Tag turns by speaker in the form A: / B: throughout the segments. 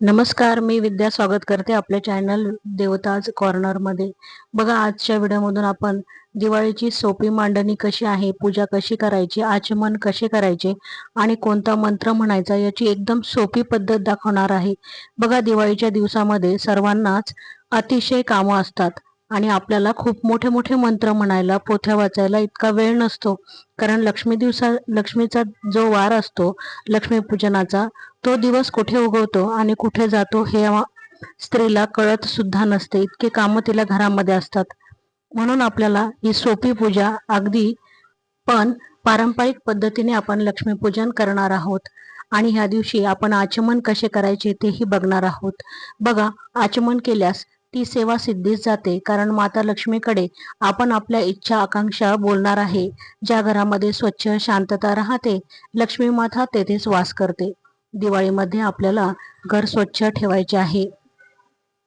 A: नमस्कार मी विद्या स्वागत करते आपल्या चॅनल देवताज कॉर्नरमध्ये बघा आजच्या व्हिडिओमधून आपण दिवाळीची सोपी मांडणी कशी आहे पूजा कशी करायची आचमन कसे करायचे आणि कोणता मंत्र म्हणायचा याची एकदम सोपी पद्धत दाखवणार आहे. बघा दिवाळीच्या दिवसामध्ये सर्वांनाच अतिशय कामं असतात. आणि आपल्याला खूप मोठे मोठे मंत्र म्हणायला पोथ्या वाचायला इतका वेळ नसतो. कारण लक्ष्मी दिवसा लक्ष्मीचा जो वार असतो लक्ष्मीपूजनाचा तो दिवस कुठे उगवतो आणि कुठे जातो हे स्त्रीला कळत सुद्धा नसते. इतके कामं तिला घरामध्ये असतात. म्हणून आपल्याला ही सोपी पूजा अगदी पण पारंपरिक पद्धतीने आपण लक्ष्मीपूजन करणार आहोत. आणि ह्या दिवशी आपण आचमन कसे करायचे तेही बघणार आहोत. बघा आचमन केल्यास ती सेवा सिद्धीच जाते. कारण माता लक्ष्मीकडे आपण आपल्या इच्छा आकांक्षा बोलणार आहे. ज्या घरामध्ये स्वच्छ शांतता राहते लक्ष्मी माता तेथेच वास करते. दिवाळीमध्ये आपल्याला घर स्वच्छ ठेवायचे आहे.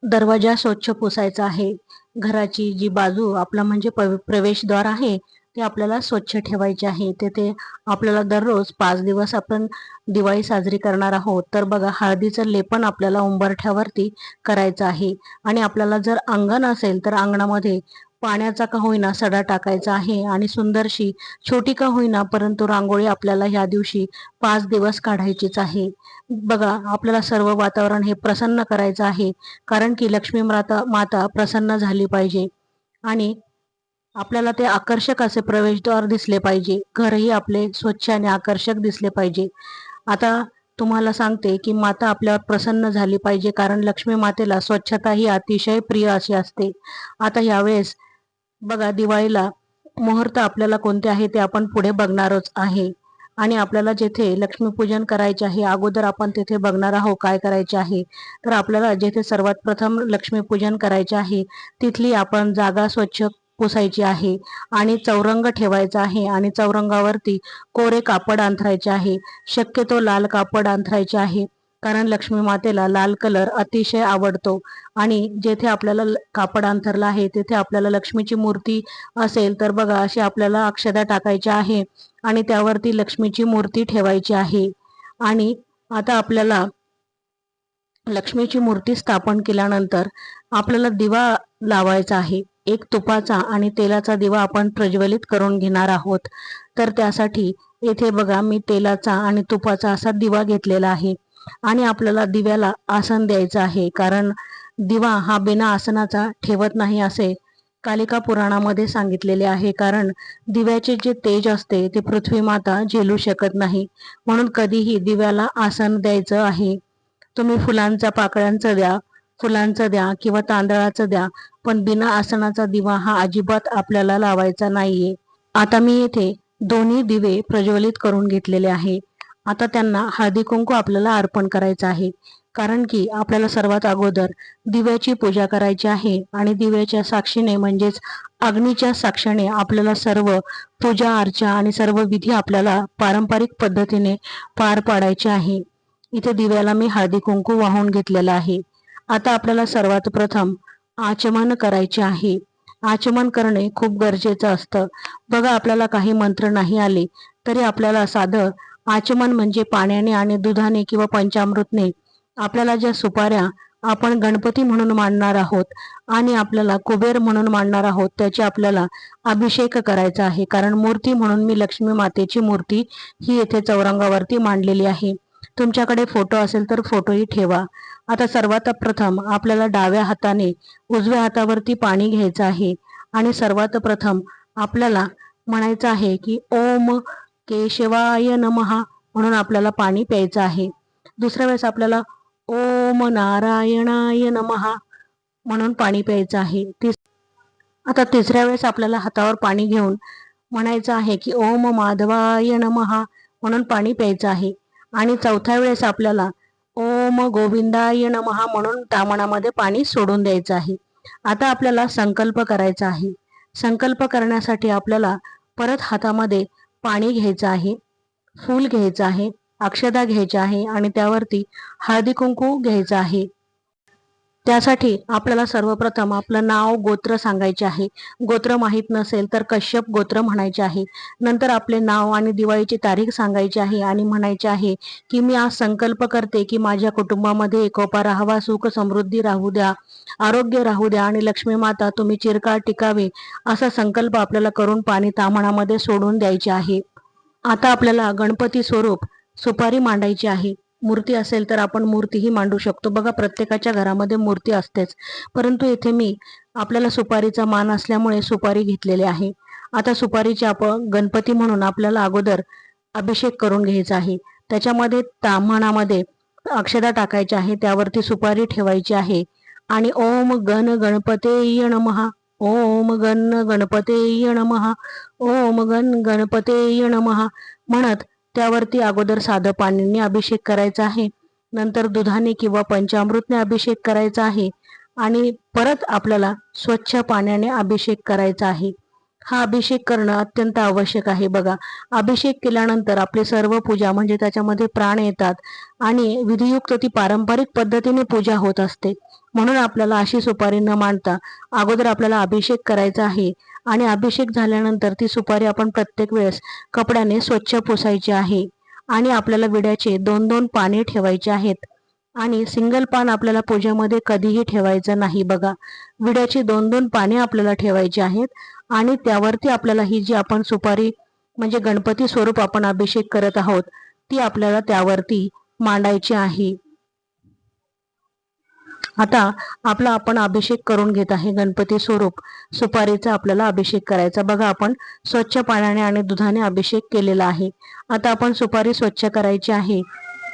A: दरवाजा स्वच्छ पुसायचा आहे. घराची जी बाजू आपला म्हणजे प्रवेशद्वार आहे ते आपल्याला स्वच्छ ठेवायचे आहे. तेथे आपल्याला दररोज पाच दिवस आपण दिवाळी साजरी करणार आहोत. तर बघा हळदीचं लेपन आपल्याला उंबरठ्यावरती करायचं आहे. आणि आपल्याला जर अंगण असेल तर अंगणामध्ये पाण्याचा का होईना सडा टाकायचा आहे आणि सुंदरशी छोटी का होईना परंतु रांगोळी आपल्याला ह्या दिवशी पाच दिवस काढायचीच आहे. बघा आपल्याला सर्व वातावरण हे प्रसन्न करायचं आहे. कारण की लक्ष्मी माता माता प्रसन्न झाली पाहिजे. आणि आपल्याला ते आकर्षक असे प्रवेशद्वार दिसले पाहिजे. घरही आपले स्वच्छ आणि आकर्षक दिसले पाहिजे. आता तुम्हाला सांगते की माता आपल्यावर प्रसन्न झाली पाहिजे कारण लक्ष्मी मातेला स्वच्छता ही अतिशय प्रिय अशी असते. आता यावेळेस बघा दिवाळीला मुहूर्त आपल्याला कोणते आहे ते आपण पुढे बघणारच आहे. आणि आपल्याला जेथे लक्ष्मीपूजन करायचे आहे अगोदर आपण तेथे बघणार आहोत काय करायचे आहे. तर आपल्याला जेथे सर्वात प्रथम लक्ष्मीपूजन करायचे आहे तिथली आपण जागा स्वच्छ पुसायची आहे आणि चौरंग ठेवायचा आहे आणि चौरंगावरती कोरे कापड अंथरायचे आहे. शक्यतो लाल कापड अंथरायचे आहे. कारण लक्ष्मी मातेला लाल कलर अतिशय आवडतो आणि जेथे आपल्याला कापड अंथरला आहे तेथे आपल्याला लक्ष्मीची मूर्ती असेल तर बघा अशी आपल्याला अक्षदा टाकायच्या आहे आणि त्यावरती लक्ष्मीची मूर्ती ठेवायची आहे. आणि आता आपल्याला लक्ष्मीची मूर्ती स्थापन केल्यानंतर आपल्याला दिवा लावायचा आहे. एक तुपाचा आणि तेलाचा दिवा आपण प्रज्वलित करून घेणार आहोत. तर त्यासाठी येथे बघा मी तेलाचा आणि तुपाचा असा दिवा घेतलेला आहे. आणि आपल्याला दिव्याला आसन द्यायचं आहे. कारण दिवा हा बिना आसनाचा ठेवत नाही असे कालिका पुराणामध्ये सांगितलेले आहे. कारण दिव्याचे जे तेज असते ते पृथ्वी माता झेलू शकत नाही. म्हणून कधीही दिव्याला आसन द्यायचं आहे. तुम्ही फुलांचा पाकळ्यांचं द्या. फुलांचं द्या किंवा तांदळाचं द्या पण बिना आसनाचा दिवा हा अजिबात आपल्याला लावायचा नाहीये. आता मी येथे दोन्ही दिवे प्रज्वलित करून घेतलेले आहे. आता त्यांना हळदी कुंकू आपल्याला अर्पण करायचं आहे. कारण की आपल्याला सर्वात अगोदर दिव्याची पूजा करायची आहे आणि दिव्याच्या साक्षीने म्हणजेच अग्नीच्या साक्षीने आपल्याला सर्व पूजा अर्चा आणि सर्व विधी आपल्याला पारंपरिक पद्धतीने पार पाडायचे आहे. इथे दिव्याला मी हळदी कुंकू वाहून घेतलेला आहे. आता आपल्याला सर्वात प्रथम आचमन करायचे आहे. आचमन करणे खूप गरजेचं असतं. बघा आपल्याला काही मंत्र नाही आले तरी आपल्याला साधं आचमन म्हणजे पाण्याने आणि दुधाने किंवा पंचामृतने आपल्याला ज्या सुपाऱ्या आपण गणपती म्हणून मांडणार आहोत आणि आपल्याला कुबेर म्हणून मांडणार आहोत त्याचे आपल्याला अभिषेक करायचा आहे. कारण मूर्ती म्हणून मी लक्ष्मी मातेची मूर्ती ही येथे चौरंगावरती मांडलेली आहे. तुमच्याकडे फोटो असेल तर फोटोही ठेवा. आता सर्वात प्रथम आपल्याला डाव्या हाताने उजव्या हातावरती पाणी घ्यायचं आहे. आणि सर्वात प्रथम आपल्याला म्हणायचं आहे की ओम केशवाय नमहा म्हणून आपल्याला पाणी प्यायचं आहे. दुसऱ्या वेळेस आपल्याला ओम नारायणाय नमहा म्हणून पाणी प्यायचं आहे. तिस आता तिसऱ्या वेळेस आपल्याला हातावर पाणी घेऊन म्हणायचं आहे की ओम माधवाय नमहा म्हणून पाणी प्यायचं आहे. आणि चौथ्या वेळेस आपल्याला ओम गोविंदाय नमहा म्हणून तामणामध्ये पाणी सोडून द्यायचं आहे. आता आपल्याला संकल्प करायचा आहे. संकल्प करण्यासाठी आपल्याला परत हातामध्ये पाणी घ्यायचं आहे फूल घ्यायचं आहे अक्षदा घ्यायच्या आहे आणि त्यावरती हळदी कुंकू घ्यायचं आहे. त्यासाठी आपल्याला सर्वप्रथम आपलं नाव गोत्र सांगायचे आहे. गोत्र माहीत नसेल तर कश्यप गोत्र म्हणायचे आहे. नंतर आपले नाव आणि दिवाळीची तारीख सांगायची आहे आणि म्हणायचे आहे की मी आज संकल्प करते की माझ्या कुटुंबामध्ये एकोपा राहावा सुख समृद्धी राहू द्या आरोग्य राहू द्या आणि लक्ष्मी माता तुम्ही चिरकाळ टिकावे असा संकल्प आपल्याला करून पाणी तामणामध्ये सोडून द्यायचे आहे. आता आपल्याला गणपती स्वरूप सुपारी मांडायची आहे. मूर्ती असेल तर आपण मूर्तीही मांडू शकतो. बघा प्रत्येकाच्या घरामध्ये मूर्ती असतेच. परंतु इथे मी आपल्याला सुपारीचा मान असल्यामुळे सुपारी घेतलेली आहे. आता सुपारीचे आपण गणपती म्हणून आपल्याला अगोदर अभिषेक करून घ्यायचा आहे. त्याच्यामध्ये ताम्हाणामध्ये अक्षदा टाकायच्या आहे त्यावरती सुपारी ठेवायची आहे. आणि ओम गण गणपते नमहा ओम गण गणपते नमहा ओम गण गणपते नमहा म्हणत त्यावरती अगोदर साधं पाण्याने अभिषेक करायचा आहे. नंतर दुधाने किंवा पंचामृतने अभिषेक करायचा आहे. आणि परत आपल्याला स्वच्छ पाण्याने अभिषेक करायचा आहे. हा अभिषेक करणं अत्यंत आवश्यक आहे बघा. अभिषेक केल्यानंतर आपली सर्व पूजा म्हणजे त्याच्यामध्ये प्राण येतात आणि विधियुक्त ती पारंपरिक पद्धतीने पूजा होत असते. म्हणून आपल्याला अशी सुपारी न मांडता अगोदर आपल्याला अभिषेक करायचा आहे. आणि अभिषेक झाल्यानंतर ती सुपारी आपण प्रत्येक वेळेस कपड्याने स्वच्छ पुसायची आहे. आणि आपल्याला विड्याचे दोन दोन पाने ठेवायचे आहेत. आणि सिंगल पान आपल्याला पूजेमध्ये कधीही ठेवायचं नाही बघा. विड्याची दोन दोन पाने आपल्याला ठेवायची आहेत. आणि त्यावरती आपल्याला ही जी आपण सुपारी म्हणजे गणपती स्वरूप आपण अभिषेक करत आहोत ती आपल्याला त्यावरती मांडायची आहे. आता आपला आपण अभिषेक करून घेत आहे गणपती स्वरूप. सुपारीचा आपल्याला अभिषेक करायचा. बघा आपण स्वच्छ पाण्याने आणि दुधाने अभिषेक केलेला आहे. आता आपण सुपारी स्वच्छ करायची आहे.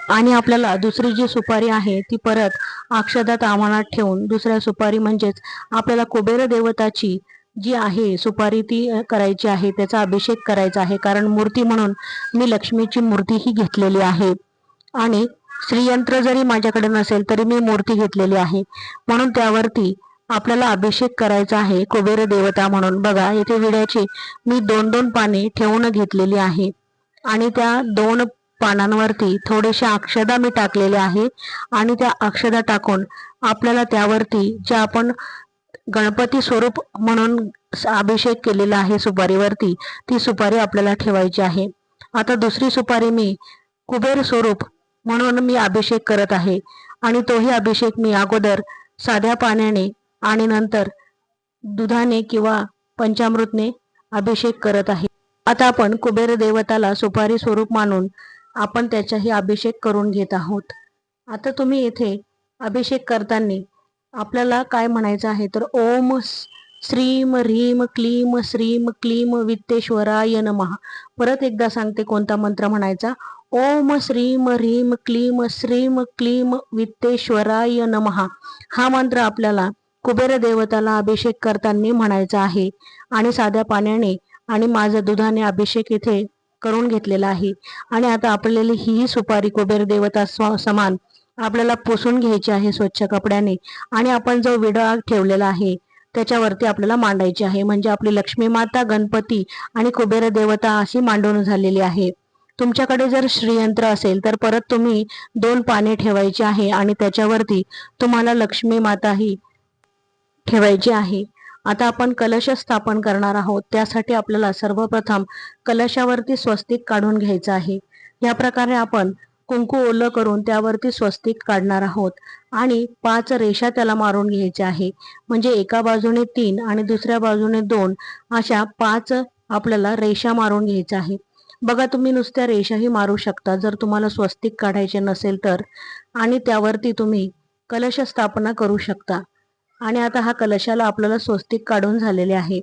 A: आणि आपल्याला दुसरी जी सुपारी आहे ती परत अक्षदात आव्हानात ठेवून दुसऱ्या सुपारी म्हणजेच आपल्याला कुबेर देवताची जी आहे सुपारी ती करायची आहे त्याचा अभिषेक करायचा आहे. कारण मूर्ती म्हणून मी लक्ष्मीची मूर्ती ही घेतलेली आहे. आणि श्रीयंत्र जरी माझ्याकडे नसेल तरी मी मूर्ती घेतलेली आहे. म्हणून त्यावरती आपल्याला अभिषेक करायचा आहे कुबेर देवता म्हणून. बघा येथे विड्याची मी दोन दोन पाने ठेवून घेतलेली आहे. आणि त्या दोन पानांवरती थोडेशा अक्षदा मी टाकलेल्या आहे. आणि त्या अक्षदा टाकून आपल्याला त्यावरती ज्या आपण गणपती स्वरूप म्हणून अभिषेक केलेला आहे सुपारीवरती ती सुपारी आपल्याला ठेवायची आहे. आता दुसरी सुपारी मी कुबेर स्वरूप म्हणून मी अभिषेक करत आहे. आणि तोही अभिषेक मी अगोदर साध्या पाण्याने आणि नंतर दुधाने किंवा पंचामृतने अभिषेक करत आहे. आता आपण कुबेर देवताला सुपारी स्वरूप मानून आपण त्याचाही अभिषेक करून घेत आहोत. आता तुम्ही येथे अभिषेक करताना आपल्याला काय म्हणायचं आहे? तर ओम श्रीम ह्रीम क्लीम श्रीम क्लीम वित्तेश्वराय नमः. परत एकदा सांगते कोणता मंत्र म्हणायचा? ओम श्रीम ह्रीम क्लीम श्रीम क्लीम वित्तेश्वराय नमहा हा मंत्र आपल्याला कुबेर देवताला अभिषेक करताना म्हणायचा आहे. आणि साध्या पाण्याने आणि माझ्या दुधाने अभिषेक इथे करून घेतलेला आहे. आणि आता आपल्याला ही सुपारी कुबेर देवता समान आपल्याला पुसून घ्यायची आहे स्वच्छ कपड्याने. आणि आपण जो विडा ठेवलेला आहे त्याच्यावरती आपल्याला मांडायची आहे. म्हणजे आपली लक्ष्मी माता गणपती आणि कुबेर देवता अशी मांडून झालेली आहे. तुमच्याकडे जर श्रीयंत्र असेल तर परत तुम्ही दोन पाने ठेवायची आहे आणि त्याच्यावरती तुम्हाला लक्ष्मी माता ही ठेवायची आहे. आता आपण कलश स्थापन करणार आहोत. त्यासाठी आपल्याला सर्वप्रथम कलशावरती स्वस्तिक काढून घ्यायचं आहे. या प्रकारे आपण कुंकू ओलं करून त्यावरती स्वस्तिक काढणार आहोत. आणि पाच रेषा त्याला मारून घ्यायच्या आहे. म्हणजे एका बाजूने तीन आणि दुसऱ्या बाजूने दोन अशा पाच आपल्याला रेषा मारून घ्यायच्या आहे बघा तुम्ही नुसत्या रेषाही मारू शकता. जर तुम्हाला स्वस्तिक काढायचे नसेल तर आणि त्यावरती तुम्ही कलश स्थापना करू शकता. आणि आता हा कलशाला आपल्याला स्वस्तिक काढून झालेले आहे.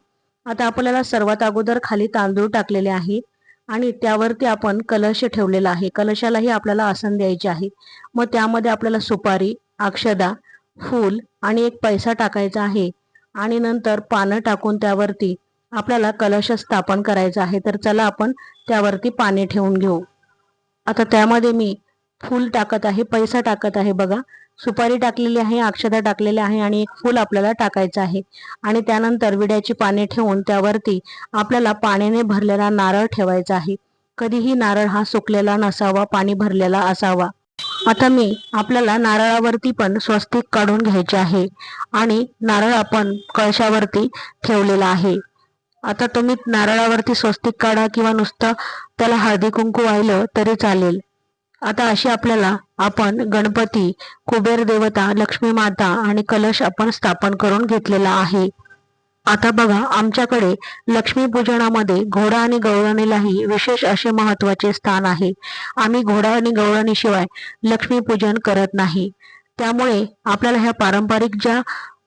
A: आता आपल्याला सर्वात अगोदर खाली तांदूळ टाकलेले आहे आणि त्यावरती आपण कलश ठेवलेला आहे. कलशालाही आपल्याला आसन द्यायचे आहे. मग त्यामध्ये आपल्याला सुपारी अक्षदा फूल आणि एक पैसा टाकायचा आहे. आणि नंतर पानं टाकून त्यावरती आपल्याला कलश स्थापन करायचा आहे तर चला आपण त्यावरती पाणी ठेवून घेऊ. आता त्यामध्ये मी फूल टाकत आहे पैसा टाकत आहे बघा. सुपारी टाकलेली आहे अक्षता टाकलेली आहे आणि एक फूल आपल्याला टाकायचं आहे. आणि त्यानंतर विड्याची पाने ठेवून त्यावरती आपल्याला पाण्याने भरलेला नारळ ठेवायचा आहे. कधीही नारळ हा सुकलेला नसावा पाणी भरलेला असावा. आता मी आपल्याला नारळावरती पण स्वस्तिक काढून घ्यायचे आहे आणि नारळ आपण कळशावरती ठेवलेला आहे. आता तुम्ही नारळावरती स्वस्तिक काढा किंवा नुसतं त्याला हळदी कुंकू वाहिलं तरी चालेल. आता अशी आपल्याला आपण गणपती कुबेर देवता लक्ष्मी माता आणि कलश आपण स्थापन करून घेतलेला आहे. आता बघा आमच्याकडे लक्ष्मी पूजनामध्ये घोडा आणि गवळणीलाही विशेष असे महत्त्वाचे स्थान आहे. आम्ही घोडा आणि गवळणीशिवाय लक्ष्मीपूजन करत नाही. त्यामुळे आपल्याला ह्या पारंपरिक ज्या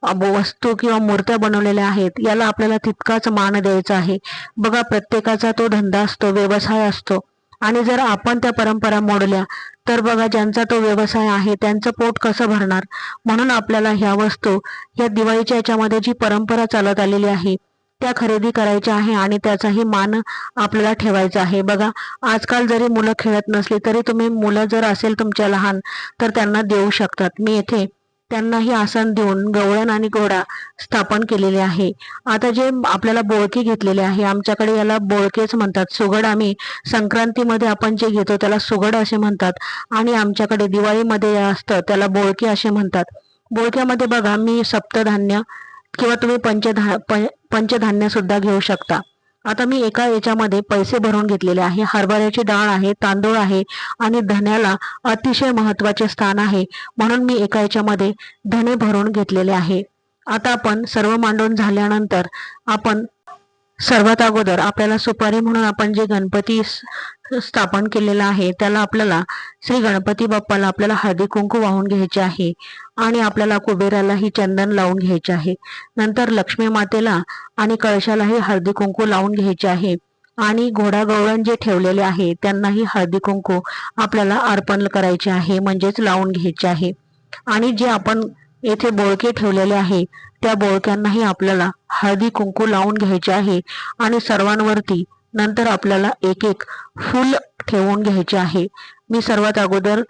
A: वस्तू किंवा मूर्त्या बनवलेल्या आहेत याला आपल्याला तितकाच मान द्यायचा आहे. बघा प्रत्येकाचा तो धंदा असतो व्यवसाय असतो. आणि जर आपण त्या परंपरा मोडल्या तर बघा ज्यांचा तो व्यवसाय आहे त्यांचं पोट कसं भरणार? म्हणून आपल्याला ह्या वस्तू या दिवाळीच्या याच्यामध्ये जी परंपरा चालत आलेली आहे त्या खरेदी करायच्या आहे आणि त्याचाही मान आपल्याला ठेवायचा आहे. बघा आजकाल जरी मुलं खेळत नसली तरी तुम्ही मुलं जर असेल तुमच्या लहान तर त्यांना देऊ शकतात. मी येथे त्यांनाही आसन देऊन गवळण आणि घोडा स्थापन केलेले आहे. आता जे आपल्याला बोळके घेतलेले आहे आमच्याकडे याला बोळकेच म्हणतात. सुगड आम्ही संक्रांतीमध्ये आपण जे घेतो त्याला सुगड असे म्हणतात आणि आमच्याकडे दिवाळीमध्ये असतं त्याला बोळके असे म्हणतात. बोळक्यामध्ये बघा मी सप्तधान्य किंवा तुम्ही पंचधा पंचधान्य सुद्धा घेऊ शकता. आता मी एका याच्यामध्ये पैसे भरून घेतलेले आहे. हरभऱ्याची डाळ आहे तांदूळ आहे आणि धन्याला अतिशय महत्त्वाचे स्थान आहे. म्हणून मी एका याच्यामध्ये धने भरून घेतलेले आहे. आता आपण सर्व मांडून झाल्यानंतर आपण सर्वात अगोदर आपल्याला सुपारी म्हणून आपण जे गणपती स्थापन केलेलं आहे त्याला आपल्याला श्री गणपती बाप्पाला आपल्याला हळदी कुंकू वाहून घ्यायचे आहे आणि आपल्याला कुबेरालाही चंदन लावून घ्यायचे आहे. नंतर लक्ष्मी मातेला आणि कळशालाही हळदी कुंकू लावून घ्यायचे आहे आणि घोडा गवळण जे ठेवलेले आहे त्यांनाही हळदी कुंकू आपल्याला अर्पण करायचे आहे म्हणजेच लावून घ्यायचे आहे. आणि जे आपण येथे बोळके ठेवलेले आहे त्या बोळक्यांनाही आपल्याला हळदी कुंकू लावून घ्यायचे आहे आणि सर्वांवरती नंतर आपल्याला एक एक फुल ठेवून घ्यायचे आहे. मी सर्वात अगोदर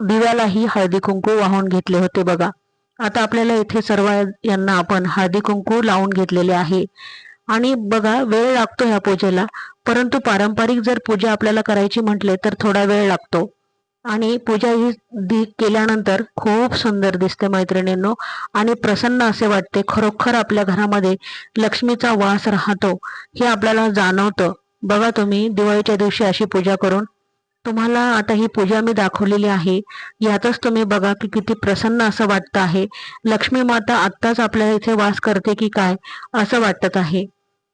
A: दिव्यालाही हळदी कुंकू वाहून घेतले होते बघा. आता आपल्याला इथे सर्व यांना आपण हळदी कुंकू लावून घेतलेले आहे. आणि बघा वेळ लागतो ह्या पूजेला. परंतु पारंपरिक जर पूजा आपल्याला करायची म्हटले तर थोडा वेळ लागतो. आणि पूजा ही दी केल्यानंतर खूप सुंदर दिसते मैत्रिणींनो. आणि प्रसन्न असे वाटते खरोखर आपल्या घरामध्ये लक्ष्मीचा वास राहतो हे आपल्याला जाणवतं. बघा तुम्ही दिवाळीच्या दिवशी अशी पूजा करून. तुम्हाला आता ही पूजा मी दाखवलेली आहे. यातच तुम्ही बघा की किती प्रसन्न असं वाटतं आहे. लक्ष्मी माता आत्ताच आपल्याला इथे वास करते की काय असं वाटत आहे.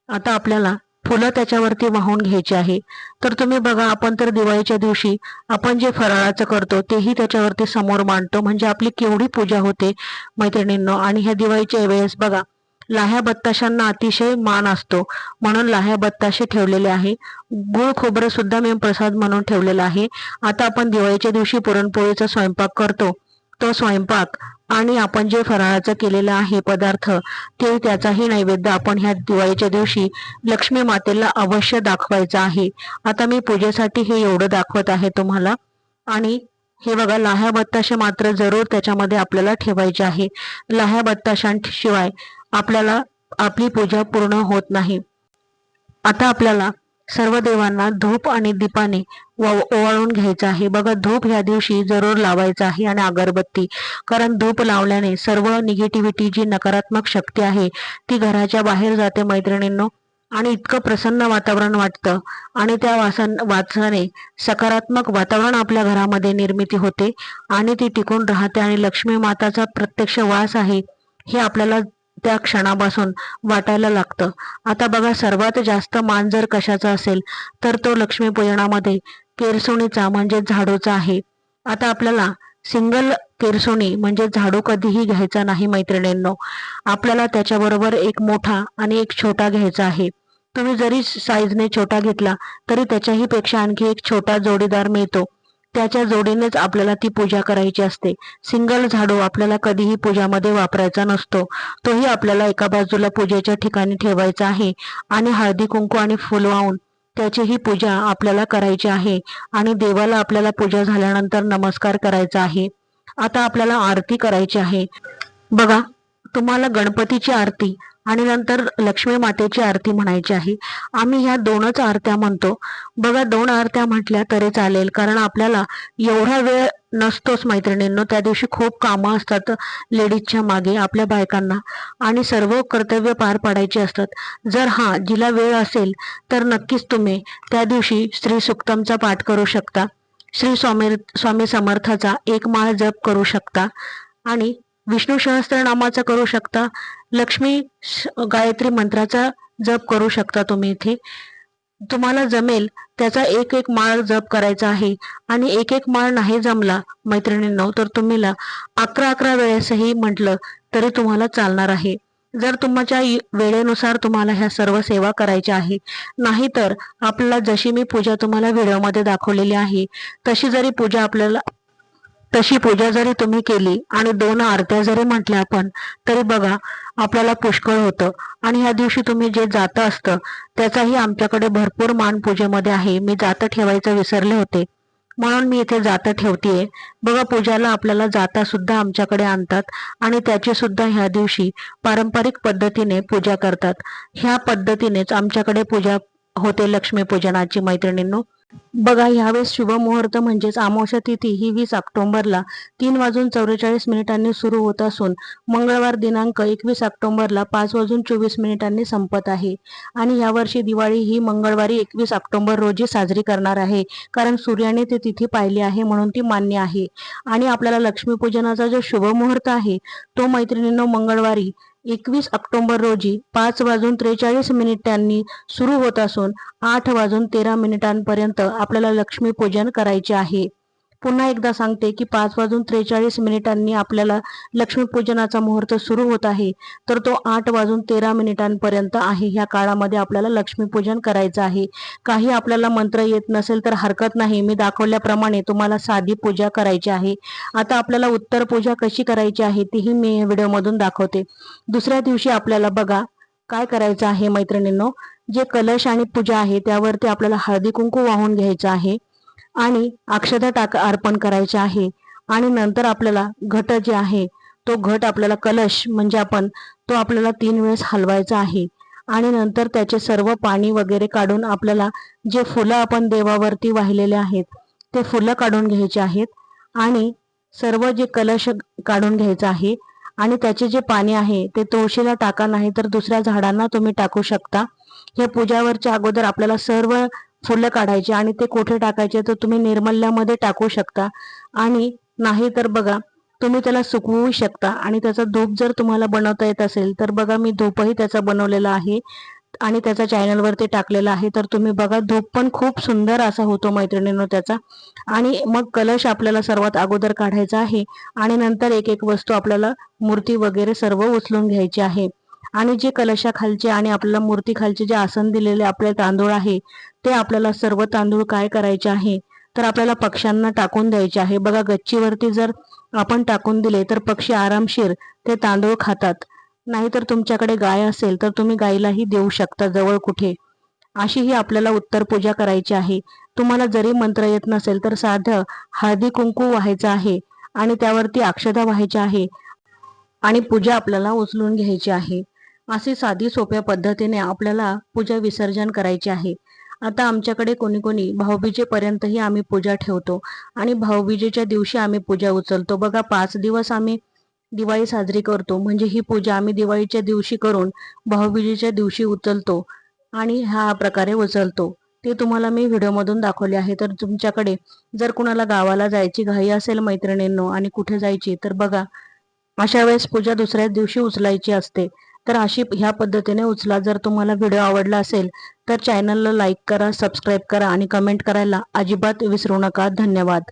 A: आता आपल्याला फुलं त्याच्यावरती वाहून घ्यायची आहे. तर तुम्ही बघा आपण तर दिवाळीच्या दिवशी आपण जे फराळाचं करतो तेही त्याच्यावरती समोर मांडतो. म्हणजे आपली केवढी पूजा होते मैत्रिणींनो. आणि ह्या दिवाळीच्या वेळेस बघा लाह्या बत्ताशांना अतिशय मान असतो. म्हणून लाह्या बत्ताशे ठेवलेले आहे. गुळ खोबरं सुद्धा मी प्रसाद म्हणून ठेवलेला आहे. आता आपण दिवाळीच्या दिवशी पुरणपोळीचा स्वयंपाक करतो. तो स्वयंपाक आणि आपण जे फराळाचं केलेलं आहे पदार्थ ते त्याचाही नैवेद्य आपण ह्या दिवाळीच्या दिवशी लक्ष्मी मातेला अवश्य दाखवायचा आहे. आता मी पूजेसाठी हे एवढं दाखवत आहे तुम्हाला. आणि हे बघा लाह्या बत्ताशे मात्र जरूर त्याच्यामध्ये आपल्याला ठेवायचे आहे. लाह्या बत्ताशांशिवाय आपल्याला आपली पूजा पूर्ण होत नाही. आता आपल्याला सर्व देवांना धूप आणि दीपाने ओवाळून घ्यायचं आहे. बघा धूप ह्या दिवशी जरूर लावायचं आहे आणि अगरबत्ती. कारण धूप लावल्याने सर्व निगेटिव्हिटी जी नकारात्मक शक्ती आहे ती घराच्या बाहेर जाते मैत्रिणींनो. आणि इतकं प्रसन्न वातावरण वाटतं आणि त्या वासन वाचाने सकारात्मक वातावरण आपल्या घरामध्ये निर्मिती होते आणि ती टिकून राहते. आणि लक्ष्मी माताचा प्रत्यक्ष वास आहे हे आपल्याला त्या क्षणापासून वाटायला लागतं. आता बघा सर्वात जास्त मान जर कशाचा असेल तर तो लक्ष्मीपूजनामध्ये केरसोणीचा म्हणजे झाडूचा आहे. आता आपल्याला सिंगल केरसोणी म्हणजे झाडू कधीही घ्यायचा नाही मैत्रिणींनो. आपल्याला त्याच्याबरोबर एक मोठा आणि एक छोटा घ्यायचा आहे. तुम्ही जरी साईजने छोटा घेतला तरी त्याच्याही पेक्षा आणखी एक छोटा जोडीदार मिळतो. त्याच्या जोडीनेच आपल्याला ती पूजा करायची असते. सिंगल झाडू आपल्याला कधीही पूजामध्ये वापरायचा नसतो. तोही आपल्याला एका बाजूला पूजेच्या ठिकाणी ठेवायचा आहे आणि हळदी कुंकू आणि फुल वाहून त्याचीही पूजा आपल्याला करायची आहे आणि देवाला आपल्याला पूजा झाल्यानंतर नमस्कार करायचा आहे. आता आपल्याला आरती करायची आहे. बघा तुम्हाला गणपतीची आरती आणि नंतर लक्ष्मी मातेची आरती म्हणायची आहे. आम्ही ह्या दोनच आरत्या म्हणतो. बघा दोन आरत्या म्हटल्या तरी चालेल कारण आपल्याला एवढा वेळ नसतोच मैत्रिणींनो. त्या दिवशी खूप कामं असतात लेडीजच्या मागे आपल्या बायकांना. आणि सर्व कर्तव्य पार पाडायची असतात. जर हा जिला वेळ असेल तर नक्कीच तुम्ही त्या दिवशी श्री सुक्तमचा पाठ करू शकता. श्री स्वामी स्वामी समर्थाचा एक माळ जप करू शकता. आणि विष्णू सहस्त्रनामाचा करू शकता. लक्ष्मी श- गायत्री मंत्राचा जप करू शकता तुम्ही इथे. तुम्हाला जमेल त्याचा एक एक माळ जप करायचा आहे. आणि एक एक माळ नाही जमला मैत्रिणींनो तर तुम्हीला अकरा अकरा वेळेसही म्हटलं तरी तुम्हाला चालणार आहे. जर तुमच्या वेळेनुसार तुम्हाला ह्या सर्व सेवा करायच्या आहे नाहीतर आपल्याला जशी मी पूजा तुम्हाला व्हिडिओमध्ये दाखवलेली आहे तशी जरी पूजा आपल्याला तशी पूजा जरी तुम्ही केली आणि दोन आरत्या जरी म्हटल्या आपण तरी बघा आपल्याला पुष्कळ होतं. आणि ह्या दिवशी तुम्ही जे जातं असतं त्याचाही आमच्याकडे भरपूर मान पूजेमध्ये आहे. मी जातं ठेवायचं विसरले होते. म्हणून मी इथे जातं ठेवतीये. बघा पूजाला आपल्याला जाता सुद्धा आमच्याकडे आणतात आणि त्याची सुद्धा ह्या दिवशी पारंपरिक पद्धतीने पूजा करतात. ह्या पद्धतीनेच आमच्याकडे पूजा होते लक्ष्मीपूजनाची मैत्रिणींनो. बघा ह्यावेळेस शुभमुहूर्त म्हणजेच आमोशा तिथी ही वीस ऑक्टोंबरला तीन वाजून चौवेचाळीस मिनिटांनी सुरू होत असून मंगळवार दिनांक एकवीस ऑक्टोंबरला पाच वाजून चोवीस मिनिटांनी संपत आहे. आणि यावर्षी दिवाळी ही मंगळवारी एकवीस ऑक्टोंबर रोजी साजरी करणार आहे. कारण सूर्याने ते तिथी पाहिली आहे म्हणून ती मान्य आहे. आणि आपल्याला लक्ष्मीपूजनाचा जो शुभमुहूर्त आहे तो मैत्रिणींनो मंगळवारी एकवीस ऑक्टोबर रोजी पाच वाजून त्रेचाळीस मिनिटांनी सुरू होत असून आठ वाजून तेरा मिनिटांपर्यंत आपल्याला लक्ष्मीपूजन करायचे आहे. पुन्हा एकदा सांगते की पाच वाजून त्रेचाळीस मिनिटांनी आपल्याला लक्ष्मीपूजनाचा मुहूर्त सुरू होत आहे. तर तो आठ वाजून तेरा मिनिटांपर्यंत आहे. ह्या काळामध्ये आपल्याला लक्ष्मीपूजन करायचं आहे. काही आपल्याला मंत्र येत नसेल तर हरकत नाही. मी दाखवल्याप्रमाणे तुम्हाला साधी पूजा करायची आहे. आता आपल्याला उत्तर पूजा कशी करायची आहे तीही मी या व्हिडिओमधून दाखवते. दुसऱ्या दिवशी आपल्याला बघा काय करायचं आहे मैत्रिणींनो? जे कलश आणि पूजा आहे त्यावरती आपल्याला हळदी कुंकू वाहून घ्यायचं आहे. आणि अक्षता टाक अर्पण करायचे आहे. आणि नंतर आपल्याला घट जे आहे तो घट आपल्याला कलश म्हणजे आपण तो आपल्याला तीन वेळेस हलवायचा आहे. आणि नंतर त्याचे सर्व पाणी वगैरे काढून आपल्याला जे फुलं आपण देवावरती वाहिलेले आहेत ते फुलं काढून घ्यायचे आहेत. आणि सर्व जे कलश काढून घ्यायचं आहे आणि त्याचे जे पाणी आहे ते तुळशीला टाका नाही तर दुसऱ्या झाडांना तुम्ही टाकू शकता. हे पूजावरच्या अगोदर आपल्याला सर्व फुलं काढायचे आणि ते कोठे टाकायचे तर तुम्ही निर्मल्यामध्ये टाकू शकता. आणि नाही तर बघा तुम्ही त्याला सुकवू शकता आणि त्याचा धूप जर तुम्हाला बनवता येत असेल तर बघा मी धूपही त्याचा बनवलेला आहे आणि त्याचा चॅनलवरती टाकलेला आहे. तर तुम्ही बघा धूप पण खूप सुंदर असा होतो मैत्रिणींनो त्याचा. आणि मग कलश आपल्याला सर्वात अगोदर काढायचा आहे आणि नंतर एक एक वस्तू आपल्याला मूर्ती वगैरे सर्व उचलून घ्यायची आहे. आणि जे कलशाखालचे आणि आपल्याला मूर्ती खालचे जे आसन दिलेले आपले तांदूळ आहे ते आपल्याला सर्व तांदूळ काय करायचे आहे? तर आपल्याला पक्ष्यांना टाकून द्यायचे आहे. बघा गच्चीवरती जर आपण टाकून दिले तर पक्षी आरामशीर ते तांदूळ खातात. नाहीतर तुमच्याकडे गाय असेल तर तुम्ही गायीलाही देऊ शकता जवळ कुठे. अशी ही आपल्याला उत्तर पूजा करायची आहे. तुम्हाला जरी मंत्र येत नसेल तर साधं हळदी कुंकू व्हायचं आहे आणि त्यावरती अक्षता व्हायची आहे आणि पूजा आपल्याला उचलून घ्यायची आहे. अशी साधी सोप्या पद्धतीने आपल्याला पूजा विसर्जन करायची आहे. आता आमच्याकडे कोणी कोणी भाऊबीजेपर्यंतही आम्ही पूजा ठेवतो आणि भाऊबीजेच्या दिवशी आम्ही पूजा उचलतो. बघा पाच दिवस आम्ही दिवाळी साजरी करतो. म्हणजे ही पूजा आम्ही दिवाळीच्या दिवशी करून भाऊबीजेच्या दिवशी उचलतो आणि ह्या प्रकारे उचलतो. ते तुम्हाला मी व्हिडिओमधून दाखवले आहे. तर तुमच्याकडे जर कुणाला गावाला जायची घाई असेल मैत्रिणींनो आणि कुठे जायची तर बघा अशा वेळेस पूजा दुसऱ्याच दिवशी उचलायची असते. तर अशी ह्या पद्धतीने उचला. जर तुम्हाला व्हिडिओ आवडला असेल तर चॅनलला लाईक करा सबस्क्राईब करा आणि कमेंट करायला अजिबात विसरू नका. धन्यवाद.